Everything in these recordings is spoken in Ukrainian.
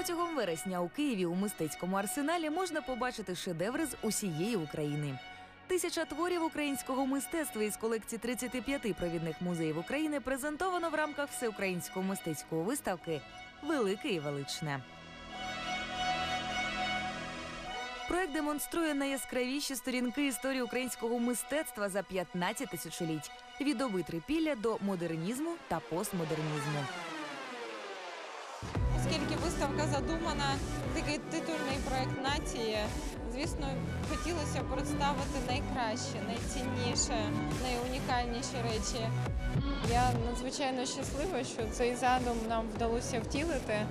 Протягом вересня у Києві у мистецькому арсеналі можна побачити шедеври з усієї України. Тисяча творів українського мистецтва із колекції 35 провідних музеїв України презентовано в рамках всеукраїнської мистецької виставки Велике і величне. Проект демонструє найяскравіші сторінки історії українського мистецтва за 15 тисячоліть від доби трипілля до модернізму та постмодернізму. Виставка задумана, такий титульний проект нації. Звісно, хотілося представити найкраще, найцінніше, найунікальніші речі. Я надзвичайно щаслива, що цей задум нам вдалося втілити,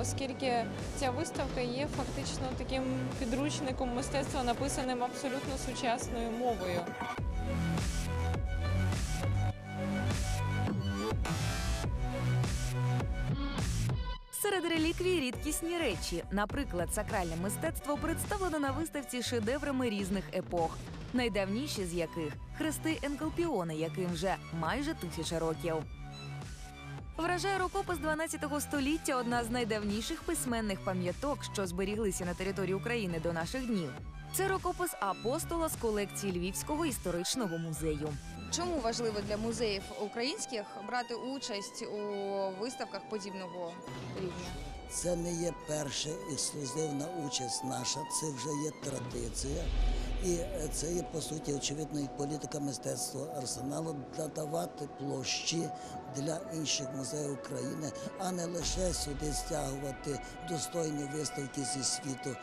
оскільки ця виставка є фактично таким підручником мистецтва, написаним абсолютно сучасною мовою. Серед реліквій рідкісні речі. Наприклад, сакральне мистецтво представлено на виставці шедеврами різних епох. Найдавніші з яких хрести Енкелпіони, яким вже майже тисяча років. Вражає рукопис 12 століття одна з найдавніших письменних пам'яток, що зберіглися на території України до наших днів. Це рукопис апостола з колекції Львівського історичного музею. Чому важливо для музеїв українських брати участь у виставках подібного рівня? Це не є перша ексклюзивна участь наша, це вже є традиція. І це є по суті очевидно і політика мистецтва арсеналу надавати площі для інших музеїв України, а не лише сюди стягувати достойні виставки зі світу.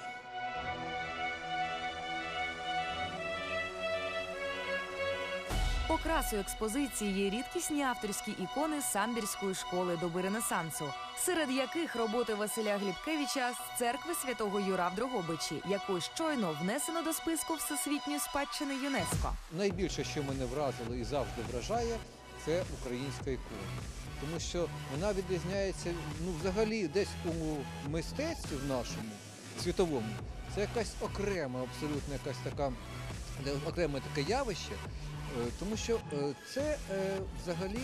Окрасою експозиції є рідкісні авторські ікони самбірської школи доби Ренесансу, серед яких роботи Василя Глібкевича з церкви святого Юра в Дрогобичі, яку щойно внесено до списку всесвітньої спадщини ЮНЕСКО. Найбільше, що мене вразило і завжди вражає, це українська ікона. Тому що вона відрізняється ну, взагалі десь у мистецтві в нашому світовому. Це якась окрема, абсолютно якась така окреме таке явище, е, тому що е, це е, взагалі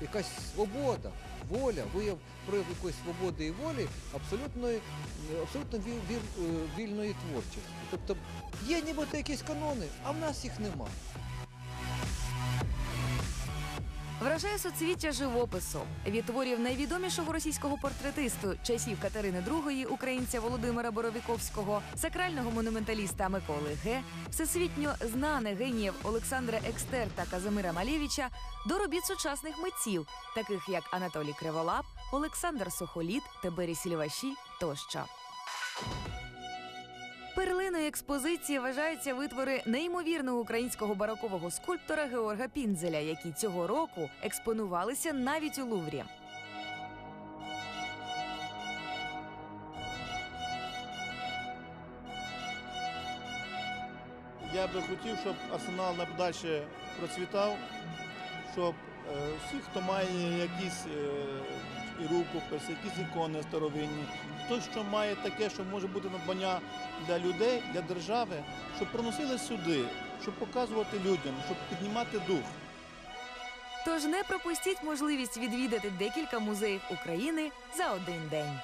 якась свобода, воля, вияв прояв якоїсь свободи і волі абсолютної, абсолютно віль, віль- вільної творчості. Тобто є нібито якісь канони, а в нас їх нема. Вражає соцвіття живопису від творів найвідомішого російського портретисту часів Катерини II, українця Володимира Боровіковського, сакрального монументаліста Миколи Г, всесвітньо знаних геніїв Олександра Екстер та Казимира Малєвича до робіт сучасних митців, таких як Анатолій Криволап, Олександр Сухоліт, Тебері Сільваші тощо. Перлиною експозиції вважаються витвори неймовірного українського барокового скульптора Георга Пінзеля, які цього року експонувалися навіть у Луврі. Я би хотів, щоб арсенал на подальше процвітав, щоб е, всі, хто має якісь е, і рукописи, якісь ікони старовинні, хто що має таке, що може бути надбання для людей, для держави, щоб приносили сюди, щоб показувати людям, щоб піднімати дух. Тож не пропустіть можливість відвідати декілька музеїв України за один день.